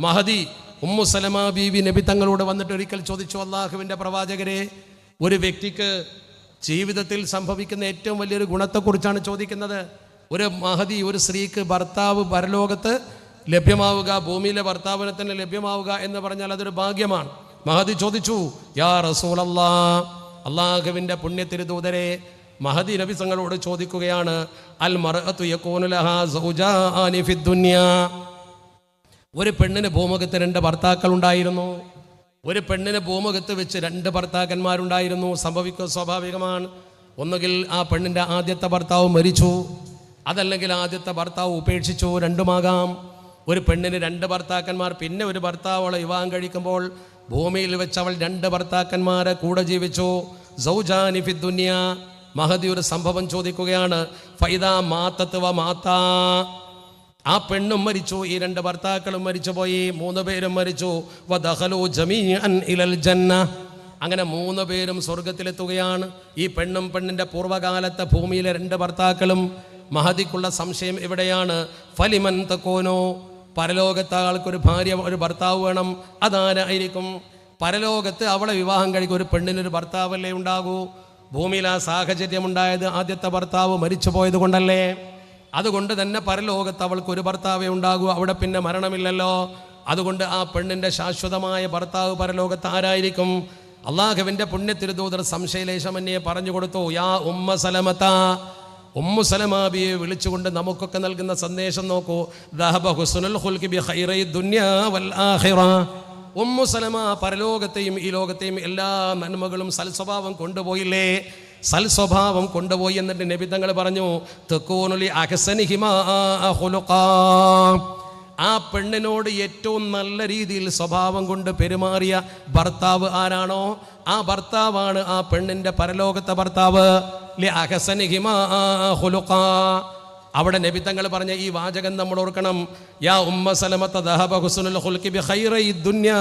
Mahdi Umm Salama ബീവി നബി തങ്ങളോട് വന്നിട്ട് ഒരിക്കൽ ചോദിച്ചു അള്ളാഹുവിന്റെ പ്രവാചകരെ ഒരു വ്യക്തിക്ക് ജീവിതത്തിൽ സംഭവിക്കുന്ന ഏറ്റവും വലിയൊരു ഗുണത്തെക്കുറിച്ചാണ് ചോദിക്കുന്നത്. ഒരു മഹദി ഒരു സ്ത്രീക്ക് ഭർത്താവ് പരലോകത്ത് ലഭ്യമാവുക ഭൂമിയിലെ ഭർത്താവിനെ തന്നെ ലഭ്യമാവുക എന്ന് പറഞ്ഞാൽ അതൊരു ഭാഗ്യമാണ്. മഹദി ചോദിച്ചു യാ റസൂലല്ലാ അള്ളാഹുവിന്റെ പുണ്യത്തിരുദൂതരെ മഹദി നബി സങ്ങളോട് ചോദിക്കുകയാണ് അൽ മറഅത്തു യകൂനു ലഹാ സൗജാനി ഫിദ് ദുനിയാ. ഒരു പെണ്ണിന് ഭൂമുഖത്ത് രണ്ട് ഭർത്താക്കൾ ഉണ്ടായിരുന്നു ഒരു പെണ്ണിന് ഭൂമുഖത്ത് വെച്ച് രണ്ട് ഭർത്താക്കന്മാരുണ്ടായിരുന്നു. സംഭവിക്കുക സ്വാഭാവികമാണ്. ഒന്നുകിൽ ആ പെണ്ണിന്റെ ആദ്യത്തെ ഭർത്താവ് മരിച്ചു. അതല്ലെങ്കിൽ ആദ്യത്തെ ഭർത്താവ് ഉപേക്ഷിച്ചു. രണ്ടുമാകാം. ഒരു പെണ്ണിന് രണ്ട് ഭർത്താക്കന്മാർ പിന്നെ ഒരു ഭർത്താവ് അവളെ വിവാഹം കഴിക്കുമ്പോൾ ഭൂമിയിൽ വെച്ച് അവൾ രണ്ട് ഭർത്താക്കന്മാരെ കൂടെ ജീവിച്ചു. സൗജാനി ഫി ദുനിയ. മഹദി ഒരു സംഭവം ചോദിക്കുകയാണ്. ഫൈദ മാത്തത്വ മാത്താ. ആ പെണ്ണും മരിച്ചു ഈ രണ്ട് ഭർത്താക്കളും മരിച്ചുപോയി മൂന്ന് പേരും മരിച്ചു. ജമീഅൻ ഇലൽ ജന്ന. അങ്ങനെ മൂന്ന് പേരും സ്വർഗത്തിലെത്തുകയാണ്. ഈ പെണ്ണും പെണ്ണിന്റെ പൂർവകാലത്തെ ഭൂമിയിലെ രണ്ട് ഭർത്താക്കളും മഹതിക്കുള്ള സംശയം എവിടെയാണ്? ഫലിമൻ തക്കോനോ. പരലോകത്തെ ആൾക്കൊരു ഭാര്യ ഒരു ഭർത്താവ് വേണം. അതാരായിരിക്കും? പരലോകത്ത് അവളെ വിവാഹം കഴിക്കും. ഒരു പെണ്ണിനൊരു ഭർത്താവല്ലേ ഉണ്ടാകൂ? ഭൂമിയിൽ ആ സാഹചര്യം ഉണ്ടായത് ആദ്യത്തെ ഭർത്താവ് മരിച്ചു പോയത് കൊണ്ടല്ലേ അതുകൊണ്ട് തന്നെ പരലോകത്ത് അവൾക്ക് ഒരു ഭർത്താവേ ഉണ്ടാകൂ. അവിടെ പിന്നെ മരണമില്ലല്ലോ. അതുകൊണ്ട് ആ പെണ്ണിന്റെ ശാശ്വതമായ ഭർത്താവ് പരലോകത്ത് ആരായിരിക്കും? അള്ളാഹുവിന്റെ പുണ്യത്തിരുദൂതർ സംശയലേശമന്യെ പറഞ്ഞു കൊടുത്തു യാ ഉമ്മ സലമത്ത ഉമ്മു സലമാബിയെ വിളിച്ചുകൊണ്ട് നമുക്കൊക്കെ നൽകുന്ന സന്ദേശം നോക്കൂ. ഉമ്മു സലമ പരലോകത്തെയും ഈ ലോകത്തെയും എല്ലാ നന്മകളും സൽസ്വഭാവം കൊണ്ടുപോയില്ലേ? സൽസ്വഭാവം കൊണ്ടുപോയി എന്നിട്ട് നബി തങ്ങൾ പറഞ്ഞു തെക്കൂനുലി അഹസനിഹിമ. ആ പെണ്ണിനോട് ഏറ്റവും നല്ല രീതിയിൽ സ്വഭാവം കൊണ്ട് പെരുമാറിയ ഭർത്താവ് ആരാണോ ആ ഭർത്താവാണ് ആ പെണ്ണിന്റെ പരലോകത്തെ ഭർത്താവ് ലി. അവിടെ നബിത്തങ്ങൾ തങ്ങൾ പറഞ്ഞ ഈ വാചകം നമ്മൾ ഓർക്കണം യാ ഉമ്മ സലമത്ത ദഹബ ഹുസുനുൽ ഹുൽക്കി ബി ഖൈറൈ ദുനിയാ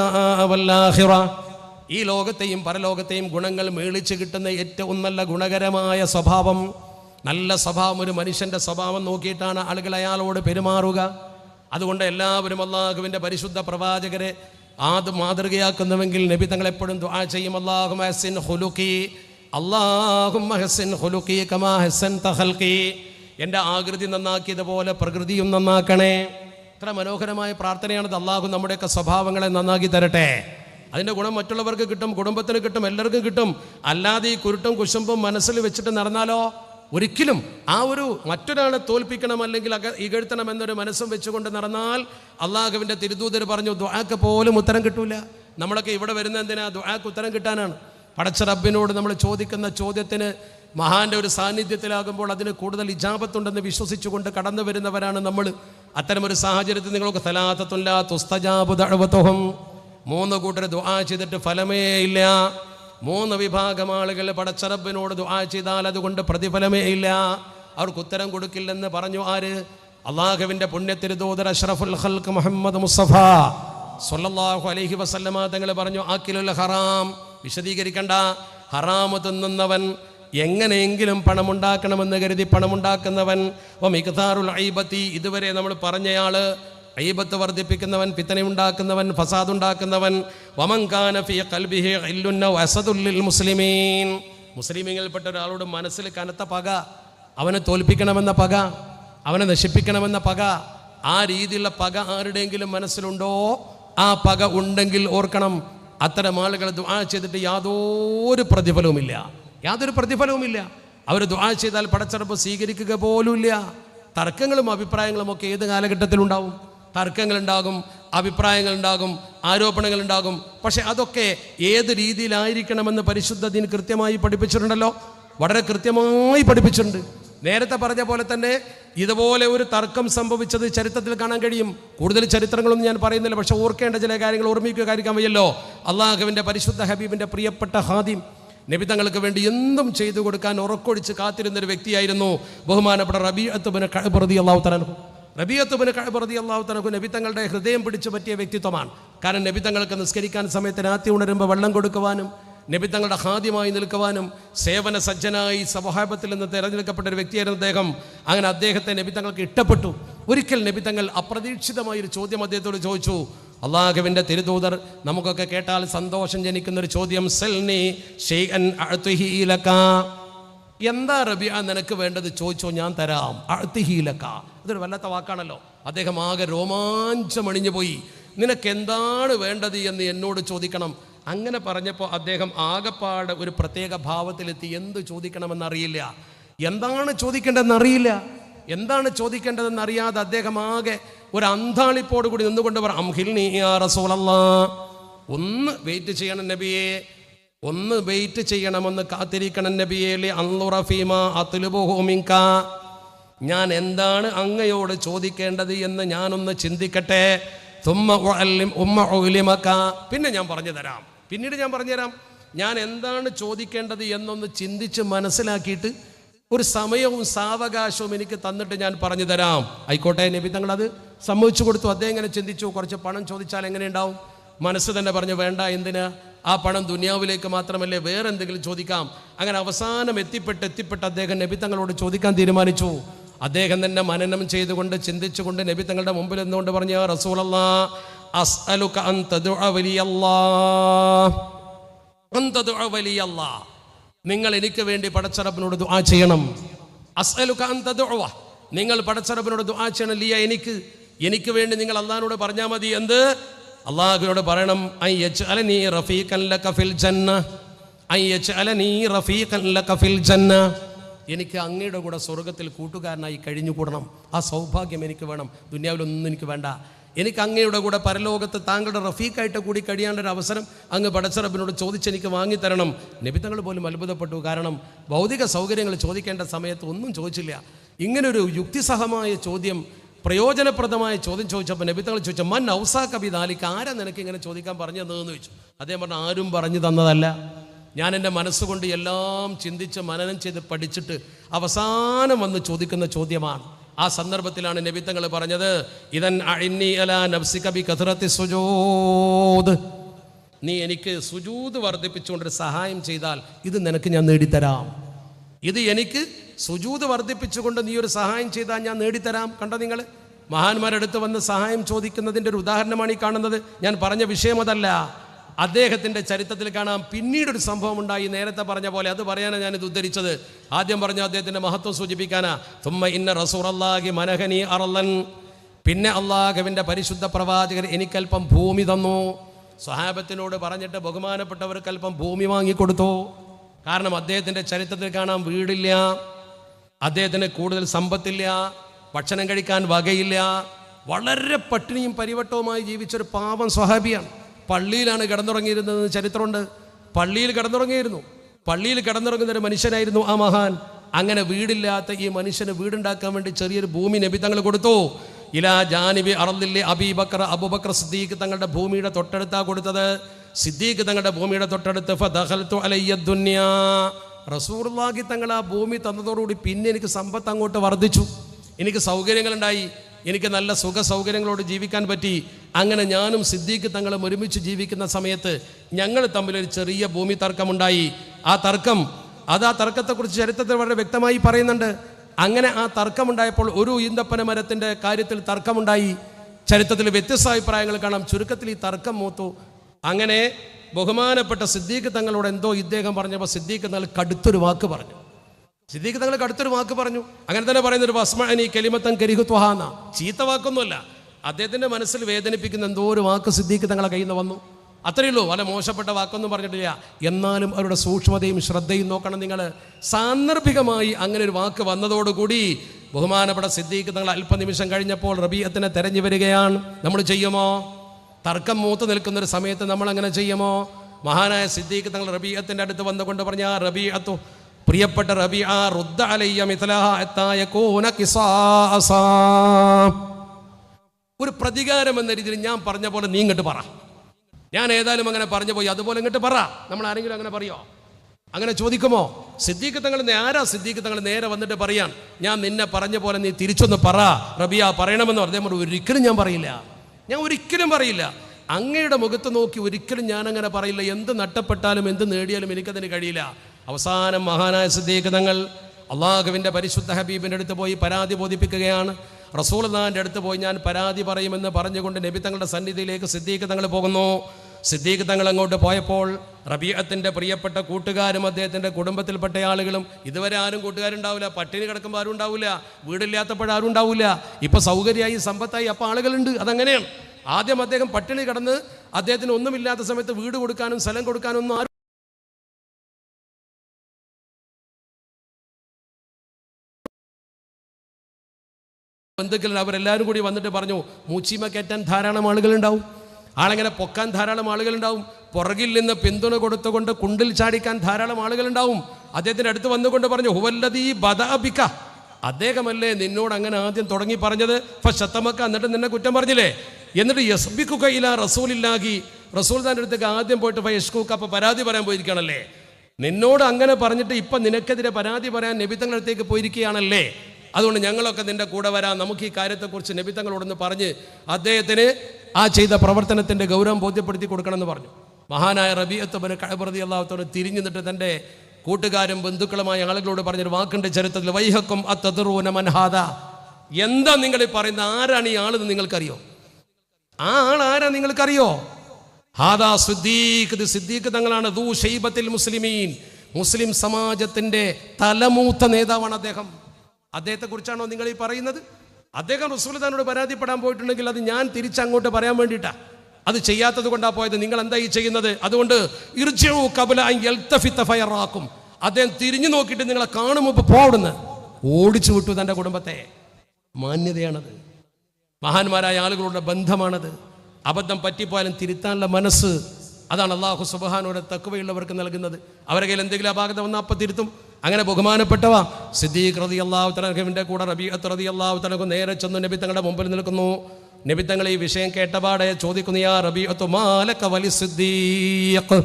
വൽ ആഖിറ ഈ ലോകത്തെയും പരലോകത്തെയും ഗുണങ്ങൾ മേളിച്ച് കിട്ടുന്ന ഏറ്റവും നല്ല ഗുണകരമായ സ്വഭാവം. നല്ല സ്വഭാവം ഒരു മനുഷ്യന്റെ സ്വഭാവം നോക്കിയിട്ടാണ് ആളുകൾ അയാളോട് പെരുമാറുക. അതുകൊണ്ട് എല്ലാവരും അള്ളാഹുവിന്റെ പരിശുദ്ധ പ്രവാചകരെ ആത് മാതൃകയാക്കുന്നുവെങ്കിൽ നബി തങ്ങൾ എപ്പോഴും ദുആ ചെയ്യും. അള്ളാഹു ഹസിൻ ഹുലുക്കി അള്ളാഹും ഹസിൻ ഹുലുക്കി കമാ ഹസൻ തഹൽക്കി എന്റെ ആകൃതി നന്നാക്കിയതുപോലെ പ്രകൃതിയും നന്നാക്കണേ. ഇത്ര മനോഹരമായ പ്രാർത്ഥനയാണത്. അള്ളാഹു നമ്മുടെയൊക്കെ സ്വഭാവങ്ങളെ നന്നാക്കി തരട്ടെ. അതിന്റെ ഗുണം മറ്റുള്ളവർക്ക് കിട്ടും കുടുംബത്തിന് കിട്ടും എല്ലാവർക്കും കിട്ടും. അല്ലാതെ ഈ കുരുട്ടും കുശുമ്പും മനസ്സിൽ വെച്ചിട്ട് നടന്നാലോ? ഒരിക്കലും ആ ഒരു മറ്റൊരാളെ തോൽപ്പിക്കണം അല്ലെങ്കിൽ അക ഇകഴ്ത്തണം എന്നൊരു മനസ്സും വെച്ചുകൊണ്ട് നടന്നാൽ അള്ളാഹുവിന്റെ തിരുദൂതർ പറഞ്ഞു ദ്വാക്ക് പോലും ഉത്തരം കിട്ടൂല. നമ്മളൊക്കെ ഇവിടെ വരുന്ന എന്തിനാ? ദ്വാക്ക് ഉത്തരം കിട്ടാനാണ്. പടച്ച റബ്ബിനോട് നമ്മൾ ചോദിക്കുന്ന ചോദ്യത്തിന് മഹാന്റെ ഒരു സാന്നിധ്യത്തിലാകുമ്പോൾ അതിന് കൂടുതൽ ഇജാപത്തുണ്ടെന്ന് വിശ്വസിച്ചുകൊണ്ട് കടന്നു വരുന്നവരാണ് നമ്മൾ. അത്തരമൊരു സാഹചര്യത്തിൽ നിങ്ങൾക്ക് തലാത്തത്തുല്ല തുസ്തജാബു ദഅവതുഹും. മൂന്ന് കൂട്ടർ ദുആ ചെയ്തിട്ട് ഫലമേ ഇല്ല. മൂന്ന് വിഭാഗം ആളുകൾ പടച്ചറബിനോട് ദുആ ചെയ്താൽ അതുകൊണ്ട് പ്രതിഫലമേ ഇല്ല. അവർക്ക് ഉത്തരം കൊടുക്കില്ലെന്ന് പറഞ്ഞു ആര്? അള്ളാഹുവിന്റെ പുണ്യത്തിരുദൂതർ അഷ്റഫുൽ ഹൽക്ക് മുഹമ്മദ് മുസ്തഫ. സല്ലല്ലാഹു അലഹി വസല്ലമ തങ്ങൾ പറഞ്ഞു ആക്കിലുൽ ഹറാം. വിശദീകരിക്കണ്ട. ഹറാമ് തിന്നുന്നവൻ എങ്ങനെയെങ്കിലും പണമുണ്ടാക്കണമെന്ന് കരുതി പണമുണ്ടാക്കുന്നവൻ. ഓ ഐബത്തി ഇതുവരെ നമ്മൾ പറഞ്ഞയാൾ ഐബത്ത് വർദ്ധിപ്പിക്കുന്നവൻ പിത്തനയുണ്ടാക്കുന്നവൻ ഫസാദ് ഉണ്ടാക്കുന്നവൻ വമങ്കാന ഫി ഖൽബിഹി ഇല്ലുന്ന വസദുല്ലിൽ മുസ്ലിമീൻ. മുസ്ലിമീങ്ങളിൽപ്പെട്ട ഒരാളോട് മനസ്സിൽ കനത്ത പക അവനെ തോൽപ്പിക്കണമെന്ന പക അവനെ നശിപ്പിക്കണമെന്ന പക ആ രീതിയിലുള്ള പക ആരുടെയെങ്കിലും മനസ്സിലുണ്ടോ? ആ പക ഉണ്ടെങ്കിൽ ഓർക്കണം അത്തരം ആളുകൾ ദുആ ചെയ്തിട്ട് യാതൊരു പ്രതിഫലവുമില്ല. യാതൊരു പ്രതിഫലവുമില്ല. അവർ ദുആ ചെയ്താൽ പടച്ചടപ്പ് സ്വീകരിക്കുക പോലുമില്ല. തർക്കങ്ങളും അഭിപ്രായങ്ങളും ഒക്കെ ഏത് കാലഘട്ടത്തിലുണ്ടാവും? തർക്കങ്ങളുണ്ടാകും അഭിപ്രായങ്ങളുണ്ടാകും ആരോപണങ്ങളുണ്ടാകും. പക്ഷെ അതൊക്കെ ഏത് രീതിയിലായിരിക്കണമെന്ന് പരിശുദ്ധ ദീൻ കൃത്യമായി പഠിപ്പിച്ചിട്ടുണ്ടല്ലോ. വളരെ കൃത്യമായി പഠിപ്പിച്ചിട്ടുണ്ട്. നേരത്തെ പറഞ്ഞ പോലെ തന്നെ ഇതുപോലെ ഒരു തർക്കം സംഭവിച്ചത് ചരിത്രത്തിൽ കാണാൻ കഴിയും. കൂടുതൽ ചരിത്രങ്ങളൊന്നും ഞാൻ പറയുന്നില്ല. പക്ഷെ ഓർക്കേണ്ട ചില കാര്യങ്ങൾ ഓർമ്മിക്കുക കാര്യം വയ്യല്ലോ. അള്ളാഹുവിന്റെ പരിശുദ്ധ ഹബീബിന്റെ പ്രിയപ്പെട്ട ഹാദിം നിബിതങ്ങൾക്ക് വേണ്ടി എന്തും ചെയ്തു കൊടുക്കാൻ ഉറക്കൊഴിച്ച് കാത്തിരുന്നൊരു വ്യക്തിയായിരുന്നു ബഹുമാനപ്പെട്ട റബി റബിഅത്തുബിന് പ്രതി അള്ളാഹു തനഹു റബിയത്തുബിന് കഴപ്രതി അള്ളാഹു നബി തങ്ങളുടെ ഹൃദയം പിടിച്ചു പറ്റിയ വ്യക്തിത്വമാണ്. കാരണം നബി തങ്ങൾക്ക് നിസ്കരിക്കാൻ സമയത്ത് രാത്രി ഉണരുമ്പോൾ വെള്ളം കൊടുക്കുവാനും നബിതങ്ങളുടെ ഹാദ്യമായി നിൽക്കുവാനും സേവന സജ്ജനായി സഭാപത്തിൽ നിന്ന് തിരഞ്ഞെടുക്കപ്പെട്ട ഒരു വ്യക്തിയായിരുന്നു അദ്ദേഹം. അങ്ങനെ അദ്ദേഹത്തെ നബി തങ്ങൾക്ക് ഇഷ്ടപ്പെട്ടു. ഒരിക്കൽ നബി തങ്ങൾ അപ്രതീക്ഷിതമായ ഒരു ചോദ്യം അദ്ദേഹത്തോട് ചോദിച്ചു. അള്ളാഹുവിന്റെ തിരുതൂതർ നമുക്കൊക്കെ കേട്ടാൽ സന്തോഷം ജനിക്കുന്ന ഒരു ചോദ്യം സെൽനി ഷെയ്ഖൻ അഅ്തുഹി ലക. എന്താ റബിയ നിനക്ക് വേണ്ടത്? ചോദിച്ചോ ഞാൻ തരാം. അഴുത്തിഹീലക്ക അതൊരു വല്ലാത്ത വാക്കാണല്ലോ. അദ്ദേഹം ആകെ രോമാഞ്ചമണിഞ്ഞു പോയി. നിനക്ക് എന്താണ് വേണ്ടത് എന്ന് എന്നോട് ചോദിക്കണം. അങ്ങനെ പറഞ്ഞപ്പോൾ അദ്ദേഹം ആകെപ്പാട് ഒരു പ്രത്യേക ഭാവത്തിലെത്തി. എന്ത് ചോദിക്കണമെന്നറിയില്ല. എന്താണ് ചോദിക്കേണ്ടതെന്ന് അറിയില്ല എന്താണ് ചോദിക്കേണ്ടതെന്ന് അറിയാതെ അദ്ദേഹം ആകെ ഒരു അന്താളിപ്പോട് കൂടി നിന്നുകൊണ്ട് പറ അംഹിൽ ഒന്ന് വെയിറ്റ് ചെയ്യണം നബിയെ. ഒന്ന് വെയിറ്റ് ചെയ്യണമെന്ന് കാത്തിരിക്കണം നബിയേലി. അന്നുറഫീമ അതുലുബുഹൂമിങ്ക ഞാൻ എന്താണ് അങ്ങയോട് ചോദിക്കേണ്ടത് എന്ന് ഞാനൊന്ന് ചിന്തിക്കട്ടെ. തുമ്മ ഉമ്മ പിന്നെ ഞാൻ പറഞ്ഞു തരാം. പിന്നീട് ഞാൻ പറഞ്ഞുതരാം ഞാൻ എന്താണ് ചോദിക്കേണ്ടത് എന്നൊന്ന് ചിന്തിച്ച് മനസ്സിലാക്കിയിട്ട് ഒരു സമയവും സാവകാശവും എനിക്ക് തന്നിട്ട് ഞാൻ പറഞ്ഞു തരാം. ആയിക്കോട്ടെ നബി തങ്ങൾ അത് സമ്മതിച്ചു കൊടുത്തു. അദ്ദേഹം ഇങ്ങനെ ചിന്തിച്ചു. കുറച്ച് പണം ചോദിച്ചാൽ എങ്ങനെ ഉണ്ടാവും? മനസ്സ് തന്നെ പറഞ്ഞു വേണ്ട എന്തിന്? ആ പണം ദുനിയാവിലേക്ക് മാത്രമല്ലേ വേറെ എന്തെങ്കിലും ചോദിക്കാം? അങ്ങനെ അവസാനം എത്തിപ്പെട്ട് എത്തിപ്പെട്ട് അദ്ദേഹം നബി തങ്ങളോട് ചോദിക്കാൻ തീരുമാനിച്ചു. അദ്ദേഹം തന്നെ മനനം ചെയ്തുകൊണ്ട് ചിന്തിച്ചുകൊണ്ട് നബി തങ്ങളുടെ മുമ്പിൽ എന്നുകൊണ്ട് പറഞ്ഞ "യാ റസൂലല്ലാ അൻ അൻ നിങ്ങൾ എനിക്ക് വേണ്ടി പടച്ചറബിനോട് ദുആ ചെയ്യണം. അൻ നിങ്ങൾ പടച്ചറബിനോട് ദുആ ചെയ്യണം. ലിയ എനിക്ക് എനിക്ക് വേണ്ടി നിങ്ങൾ അള്ളാഹിനോട് പറഞ്ഞാൽ മതി. എന്ത്? അള്ളാഹുവിനോട് പറയണം ഐ അലനീ റഫീഖൻ ലക ഫിൽ ജന്ന ഐ അലനീ റഫീഖൻ ലക ഫിൽ ജന്ന. എനിക്ക് അങ്ങയുടെ കൂടെ സ്വർഗത്തിൽ കൂട്ടുകാരനായി കഴിഞ്ഞുകൂടണം. ആ സൗഭാഗ്യം എനിക്ക് വേണം. ദുനിയാവിലൊന്നും എനിക്ക് വേണ്ട. എനിക്ക് അങ്ങയുടെ കൂടെ പരലോകത്ത് താങ്കളുടെ റഫീഖായിട്ട് കൂടി കഴിയാനുള്ള ഒരു അവസരം അങ്ങ് പടച്ചറബിനോട് ചോദിച്ച് എനിക്ക് വാങ്ങിത്തരണം. നിബിധങ്ങൾ പോലും അത്ഭുതപ്പെട്ടു. കാരണം ഭൗതിക സൗകര്യങ്ങൾ ചോദിക്കേണ്ട സമയത്ത് ഒന്നും ചോദിച്ചില്ല. ഇങ്ങനൊരു യുക്തിസഹമായ ചോദ്യം പ്രയോജനപ്രദമായ ചോദ്യം ചോദിച്ചപ്പോൾ നബിത്തങ്ങൾ ചോദിച്ച മൻ ഔസാ കബി ദാലിക്ക് ആരാ നിനക്ക് ഇങ്ങനെ ചോദിക്കാൻ പറഞ്ഞു തന്നതെന്ന് ചോദിച്ചു. അദ്ദേഹം പറഞ്ഞു ആരും പറഞ്ഞു തന്നതല്ല. ഞാൻ എന്റെ മനസ്സുകൊണ്ട് എല്ലാം ചിന്തിച്ച് മനനം ചെയ്ത് പഠിച്ചിട്ട് അവസാനം വന്ന് ചോദിക്കുന്ന ചോദ്യമാണ്. ആ സന്ദർഭത്തിലാണ് നബിത്തങ്ങൾ പറഞ്ഞത് ഇതൻ അഴിന്നി അല നഫ്സിക ബി കഥറത്തി സുജൂദ്. നീ എനിക്ക് സുജൂത് വർദ്ധിപ്പിച്ചുകൊണ്ടൊരു സഹായം ചെയ്താൽ ഇത് നിനക്ക് ഞാൻ നേടിത്തരാം. ഇത് എനിക്ക് സുജൂത് വർദ്ധിപ്പിച്ചുകൊണ്ട് നീ ഒരു സഹായം ചെയ്താൽ ഞാൻ നേടിത്തരാം. കണ്ടോ നിങ്ങൾ? മഹാന്മാരടുത്ത് വന്ന് സഹായം ചോദിക്കുന്നതിന്റെ ഒരു ഉദാഹരണമാണ് ഈ കാണുന്നത്. ഞാൻ പറഞ്ഞ വിഷയം അതല്ല. അദ്ദേഹത്തിന്റെ ചരിത്രത്തിൽ കാണാം. പിന്നീടൊരു സംഭവം ഉണ്ടായി നേരത്തെ പറഞ്ഞ പോലെ അത് പറയാനാണ് ഞാനിത് ഉദ്ധരിച്ചത്. ആദ്യം പറഞ്ഞ അദ്ദേഹത്തിന്റെ മഹത്വം സൂചിപ്പിക്കാനാ. തുമ്മ ഇന്ന റസൂറല്ലാഹി മനഹനി അറല്ലൻ പിന്നെ അള്ളാഹുവിന്റെ പരിശുദ്ധ പ്രവാചകൻ എനിക്കല്പം ഭൂമി തന്നു. സ്വഹാബത്തിനോട് പറഞ്ഞിട്ട് ബഹുമാനപ്പെട്ടവർക്ക് അല്പം ഭൂമി വാങ്ങിക്കൊടുത്തു. കാരണം അദ്ദേഹത്തിന്റെ ചരിത്രത്തിൽ കാണാം വീടില്ല അദ്ദേഹത്തിന് കൂടുതൽ സമ്പത്തില്ല ഭക്ഷണം കഴിക്കാൻ വകയില്ല വളരെ പട്ടിണിയും പരിവട്ടവുമായി ജീവിച്ചൊരു പാവം സ്വഹാബിയാണ്. പള്ളിയിലാണ് കിടന്നുറങ്ങിയിരുന്നത് ചരിത്രമുണ്ട്. പള്ളിയിൽ കിടന്നുറങ്ങിയിരുന്നു. പള്ളിയിൽ കിടന്നുറങ്ങുന്ന ഒരു മനുഷ്യനായിരുന്നു ആ മഹാൻ. അങ്ങനെ വീടില്ലാത്ത ഈ മനുഷ്യന് വീടുണ്ടാക്കാൻ വേണ്ടി ചെറിയൊരു ഭൂമി നബി തങ്ങൾ കൊടുത്തു. ഇലാ ജാനിബി അറന്നില്ലേ അബീബക്കർ അബുബക്കർ സിദ്ദീഖ് തങ്ങളുടെ ഭൂമിയുടെ തൊട്ടടുത്താ കൊടുത്തത്. സിദ്ദീഖ് തങ്ങളുടെ ഭൂമിയുടെ തൊട്ടടുത്ത് റസൂർലാഹി തങ്ങൾ ആ ഭൂമി തന്നതോടുകൂടി പിന്നെ എനിക്ക് സമ്പത്ത് അങ്ങോട്ട് വർദ്ധിച്ചു. എനിക്ക് സൗകര്യങ്ങളുണ്ടായി. എനിക്ക് നല്ല സുഖ സൗകര്യങ്ങളോട് ജീവിക്കാൻ പറ്റി. അങ്ങനെ ഞാനും സിദ്ദീഖ് തങ്ങളും ഒരുമിച്ച് ജീവിക്കുന്ന സമയത്ത് ഞങ്ങൾ തമ്മിലൊരു ചെറിയ ഭൂമി തർക്കമുണ്ടായി. ആ തർക്കം അത് ആ തർക്കത്തെക്കുറിച്ച് ചരിത്രത്തിൽ വളരെ വ്യക്തമായി പറയുന്നുണ്ട്. അങ്ങനെ ആ തർക്കമുണ്ടായപ്പോൾ ഒരു ഈന്തപ്പന മരത്തിന്റെ കാര്യത്തിൽ തർക്കമുണ്ടായി. ചരിത്രത്തിൽ വ്യത്യസ്ത അഭിപ്രായങ്ങൾ കാണാം. ചുരുക്കത്തിൽ ഈ തർക്കം മൂത്തു. അങ്ങനെ ബഹുമാനപ്പെട്ട സിദ്ദീഖ് തങ്ങളോട് എന്തോ ഇദ്ദേഹം പറഞ്ഞപ്പോൾ സിദ്ദീഖ് തങ്ങൾ കടുത്തൊരു വാക്ക് പറഞ്ഞു. സിദ്ദീഖ് തങ്ങൾ കടുത്തൊരു വാക്ക് പറഞ്ഞു. അങ്ങനെ തന്നെ പറയുന്ന ഒരു കെലിമത്തൻ ത്വഹാന ചീത്ത വാക്കൊന്നുമല്ല. അദ്ദേഹത്തിന്റെ മനസ്സിൽ വേദനിപ്പിക്കുന്ന എന്തോ ഒരു വാക്ക് സിദ്ദീഖ് തങ്ങളെ കയ്യിൽ നിന്ന് വന്നു. അത്രയേ ഉള്ളൂ. വല്ല മോശപ്പെട്ട വാക്കൊന്നും പറഞ്ഞിട്ടില്ല. എന്നാലും അവരുടെ സൂക്ഷ്മതയും ശ്രദ്ധയും നോക്കണം നിങ്ങൾ സാന്ദർഭികമായി അങ്ങനെ ഒരു വാക്ക് വന്നതോടുകൂടി ബഹുമാനപ്പെട്ട സിദ്ദീഖ് തങ്ങൾ അല്പനിമിഷം കഴിഞ്ഞപ്പോൾ റബീയത്തിനെ തെരഞ്ഞു വരികയാണ്. നമ്മൾ ചെയ്യുമോ? തർക്കം മൂത്ത് നിൽക്കുന്ന ഒരു സമയത്ത് നമ്മൾ അങ്ങനെ ചെയ്യുമോ? മഹാനായ സിദ്ദീഖ് തങ്ങൾ റബീഅത്തിന്റെ അടുത്ത് വന്നുകൊണ്ട് പറഞ്ഞ ആ റബീഅത്തു പ്രിയപ്പെട്ട റബി ആ റുദ്ദ ഒരു പ്രതികാരം എന്ന രീതിയിൽ ഞാൻ പറഞ്ഞ പോലെ നീ ഇങ്ങോട്ട് പറ. ഞാൻ ഏതായാലും അങ്ങനെ പറഞ്ഞു പോയി അതുപോലെ ഇങ്ങോട്ട് പറ. നമ്മൾ ആരെങ്കിലും അങ്ങനെ പറയോ? അങ്ങനെ ചോദിക്കുമോ? സിദ്ദീഖ് തങ്ങൾ ആരാ സിദ്ദീഖ് തങ്ങൾ നേരെ വന്നിട്ട് പറയാൻ? ഞാൻ നിന്നെ പറഞ്ഞ പോലെ നീ തിരിച്ചൊന്ന് പറ. റബിയ പറയണമെന്ന് പറഞ്ഞു ഒരിക്കലും ഞാൻ പറയില്ല. ഞാൻ ഒരിക്കലും പറയില്ല. അങ്ങയുടെ മുഖത്ത് നോക്കി ഒരിക്കലും ഞാൻ അങ്ങനെ പറയില്ല. എന്ത് നട്ടപ്പെട്ടാലും എന്ത് നേടിയാലും എനിക്കതിന് കഴിയില്ല. അവസാനം മഹാനായ സിദ്ദീഖ് തങ്ങൾ അള്ളാഹുവിന്റെ പരിശുദ്ധ ഹബീബിന്റെ അടുത്ത് പോയി പരാതി ബോധിപ്പിക്കുകയാണ്. റസൂൽദാന്റെ അടുത്ത് പോയി ഞാൻ പരാതി പറയുമെന്ന് പറഞ്ഞുകൊണ്ട് നബി തങ്ങളുടെ സന്നിധിയിലേക്ക് സിദ്ദീഖ് തങ്ങൾ പോകുന്നു. സിദ്ദീഖ് തങ്ങൾ അങ്ങോട്ട് പോയപ്പോൾ റബീഅത്തിന്റെ പ്രിയപ്പെട്ട കൂട്ടുകാരും അദ്ദേഹത്തിന്റെ കുടുംബത്തിൽപ്പെട്ട ആളുകളും ഇതുവരെ ആരും കൂട്ടുകാരുണ്ടാവില്ല പട്ടിണി കിടക്കുമ്പോൾ ആരും ഉണ്ടാവില്ല വീടില്ലാത്തപ്പോൾ ആരും ഉണ്ടാവില്ല. ഇപ്പം സൗകര്യമായി സമ്പത്തായി അപ്പോൾ ആളുകളുണ്ട് അതങ്ങനെയാണ്. ആദ്യം അദ്ദേഹം പട്ടിണി കിടന്ന് അദ്ദേഹത്തിന് ഒന്നുമില്ലാത്ത സമയത്ത് വീട് കൊടുക്കാനും സ്ഥലം കൊടുക്കാനും ഒന്നും ആരും ബന്ധുക്കൾ അവരെല്ലാവരും കൂടി വന്നിട്ട് പറഞ്ഞു മൂച്ചിമ കയറ്റാൻ ധാരാളം ആളുകളുണ്ടാവും. ആളെങ്ങനെ പൊക്കാൻ ധാരാളം ആളുകളുണ്ടാവും. പുറകിൽ നിന്ന് പിന്തുണ കൊടുത്തുകൊണ്ട് കുണ്ടിൽ ചാടിക്കാൻ ധാരാളം ആളുകളുണ്ടാവും. അദ്ദേഹത്തിന്റെ അടുത്ത് വന്നുകൊണ്ട് പറഞ്ഞു ഹുവല്ലതീ ബദാബിക്ക അദ്ദേഹമല്ലേ നിന്നോട് അങ്ങനെ ആദ്യം തുടങ്ങി പറഞ്ഞത്? ഫത്തമക്ക എന്നിട്ട് നിന്നെ കുറ്റം പറഞ്ഞില്ലേ? എന്നിട്ട് യസ്ബിക്കുക ഇല റസൂലില്ലാഹി. റസൂൽ താന്റെ അടുത്തേക്ക് ആദ്യം പോയിട്ട് ഫയഷ്കൂക്ക് അപ്പം പരാതി പറയാൻ പോയിരിക്കുകയാണല്ലേ? നിന്നോട് അങ്ങനെ പറഞ്ഞിട്ട് ഇപ്പം നിനക്കെതിരെ പരാതി പറയാൻ നബിത്തങ്ങളുടെ അടുത്തേക്ക് പോയിരിക്കുകയാണല്ലേ? അതുകൊണ്ട് ഞങ്ങളൊക്കെ നിന്റെ കൂടെ വരാം. നമുക്ക് ഈ കാര്യത്തെക്കുറിച്ച് നബിത്തങ്ങളോടൊന്ന് പറഞ്ഞ് അദ്ദേഹത്തിന് ആ ചെയ്ത പ്രവർത്തനത്തിന്റെ ഗൗരവം ബോധ്യപ്പെടുത്തി കൊടുക്കണമെന്ന് പറഞ്ഞു. മഹാനായ റബിയത്തുബന് കഴപ്രതി അള്ളാഹത്തോട് തിരിഞ്ഞു നിട്ട് തന്റെ കൂട്ടുകാരും ബന്ധുക്കളുമായ ആളുകളോട് പറഞ്ഞൊരു വാക്കിന്റെ ചരിത്രത്തിൽ വൈഹക്കും അത്തറുന മൻഹാദ എന്താ നിങ്ങൾ ഈ പറയുന്ന ആരാണ് ഈ ആളെന്ന് നിങ്ങൾക്കറിയോ? ആ ആൾ ആരാ നിങ്ങൾക്കറിയോ? ഹാദാ സിദ്ദീഖ് ഇത് സിദ്ദീഖ് തങ്ങളാണ്. ദൂ ഷൈബത്തിൽ മുസ്ലിമീൻ. മുസ്ലിം സമാജത്തിന്റെ തലമൂത്ത നേതാവാണ് അദ്ദേഹം. അദ്ദേഹത്തെ കുറിച്ചാണോ നിങ്ങൾ ഈ പറയുന്നത്? അദ്ദേഹം റസൂൽദാനോട് പരാതിപ്പെടാൻ പോയിട്ടുണ്ടെങ്കിൽ അത് ഞാൻ തിരിച്ചങ്ങോട്ട് പറയാൻ വേണ്ടിയിട്ടാ. അത് ചെയ്യാത്തത് കൊണ്ടാ പോയത്. നിങ്ങൾ എന്താ ഈ ചെയ്യുന്നത്? അതുകൊണ്ട് ഇർജിഉ കബല ഫയറാക്കും. അദ്ദേഹം തിരിഞ്ഞു നോക്കിയിട്ട് നിങ്ങളെ കാണുമ്പോൾ പോടുന്ന് ഓടിച്ചു വിട്ടു തന്റെ കുടുംബത്തെ. മാന്യതയാണത്. മഹാന്മാരായ ആളുകളുടെ ബന്ധമാണത്. അബദ്ധം പറ്റിപ്പോയാലും തിരുത്താനുള്ള മനസ്സ് അതാണ് അള്ളാഹു സുബഹാനോടെ തക്കുവയുള്ളവർക്ക് നൽകുന്നത്. അവരെ കയ്യിൽ എന്തെങ്കിലും അപാകത വന്നാൽ അപ്പം തിരുത്തും. അങ്ങനെ ബഹുമാനപ്പെട്ടവ സിദ്ദീഖ് റതി അള്ളാഹു കൂടെ റബീഅത്ത് റതി അള്ളാഹു തലഹു നേരെ ചെന്ന് നബി തങ്ങളുടെ മുമ്പിൽ നിൽക്കുന്നു. നബി തങ്ങൾ ഈ വിഷയം കേട്ടപാടെ ചോദിക്കുന്നു യാ റബീഅത്തു മാലക്ക വലി സിദ്ദീഖ്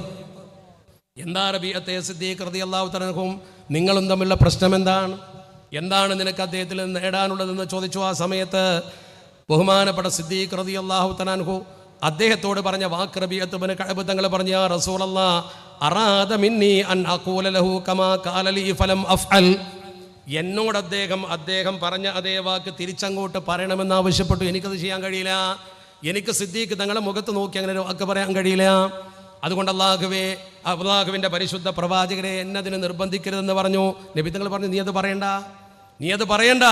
എന്താ റബീഅത്തെ സിദ്ദീഖ് റതി അള്ളാഹു നിങ്ങളും തമ്മിലുള്ള പ്രശ്നം എന്താണ്? എന്താണ് നിനക്ക് അദ്ദേഹത്തിൽ നേടാനുള്ളതെന്ന് ചോദിച്ചു ആ സമയത്ത് ബഹുമാനപ്പെട്ട സിദ്ദീഖ് റതി അള്ളാഹു തലാൻഹു അദ്ദേഹത്തോട് പറഞ്ഞ വാക്ക് റബിയത്തുബന് തങ്ങൾ പറഞ്ഞ "യാ റസൂലല്ലാ അറാദ അൻ കമാ ഫലം എന്നോട് അദ്ദേഹം അദ്ദേഹം പറഞ്ഞ അതേ വാക്ക് തിരിച്ചങ്ങോട്ട് പറയണമെന്ന് ആവശ്യപ്പെട്ടു. എനിക്കത് ചെയ്യാൻ കഴിയില്ല. എനിക്ക് സിദ്ദീഖ് തങ്ങളെ മുഖത്ത് നോക്കി അങ്ങനെ വാക്ക് പറയാൻ കഴിയില്ല. അതുകൊണ്ട് അള്ളാഹുവേ അള്ളാഹുവിന്റെ പരിശുദ്ധ പ്രവാചകരെ എന്നതിന് നിർബന്ധിക്കരുതെന്ന് പറഞ്ഞു. നബി തങ്ങൾ പറഞ്ഞു നീ അത് പറയണ്ട. നീ അത് പറയണ്ട.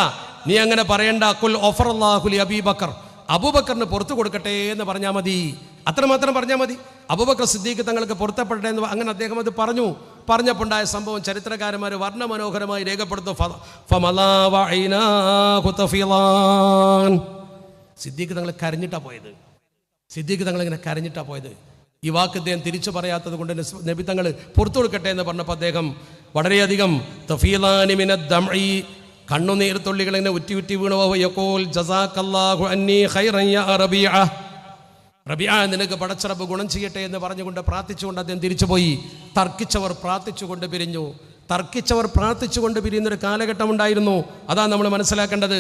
നീ അങ്ങനെ പറയണ്ട. കുൽ ഓഫർ അള്ളാഹുലി അബീബക്കർ അബൂബക്കറിന് പുറത്തു കൊടുക്കട്ടെ എന്ന് പറഞ്ഞാൽ മതി. അത്രമാത്രം പറഞ്ഞാൽ മതി. അബൂബക്കർ സിദ്ദീഖ് തങ്ങൾക്ക് പൊരുത്തപ്പെടട്ടെ എന്ന് അങ്ങനെ അദ്ദേഹം അത് പറഞ്ഞു. പറഞ്ഞപ്പോൾ ഉണ്ടായ സംഭവം ചരിത്രകാരന്മാർ വർണമനോഹരമായി രേഖപ്പെടുത്തും സിദ്ദീഖ് തങ്ങൾ കരഞ്ഞിട്ടാ പോയത്. സിദ്ദീഖ് തങ്ങൾ ഇങ്ങനെ കരഞ്ഞിട്ടാ പോയത്. ഈ വാക്ക് അദ്ദേഹം തിരിച്ചു പറയാത്തത് കൊണ്ട് നബി തങ്ങൾ പുറത്തു കൊടുക്കട്ടെ എന്ന് പറഞ്ഞപ്പോൾ അദ്ദേഹം വളരെയധികം കണ്ണുനീർ തുള്ളികൾ ഇങ്ങനെ ഉറ്റി ഉറ്റി വീണു. വഹു യഖൂൽ ജസാക്കല്ലാഹു അന്നി ഖൈറൻ യാ റബീഅ. റബിയ നിനക്ക് പടച്ചറബ് ഗുണം ചെയ്യട്ടെ എന്ന് പറഞ്ഞുകൊണ്ട് പ്രാർത്ഥിച്ചുകൊണ്ട് അദ്ദേഹം തിരിച്ചുപോയി തർക്കിച്ചവർ പ്രാർത്ഥിച്ചുകൊണ്ട് പിരിഞ്ഞു. തർക്കിച്ചവർ പ്രാർത്ഥിച്ചുകൊണ്ട് പിരിയുന്നൊരു കാലഘട്ടം ഉണ്ടായിരുന്നു. അതാ നമ്മൾ മനസ്സിലാക്കേണ്ടത്.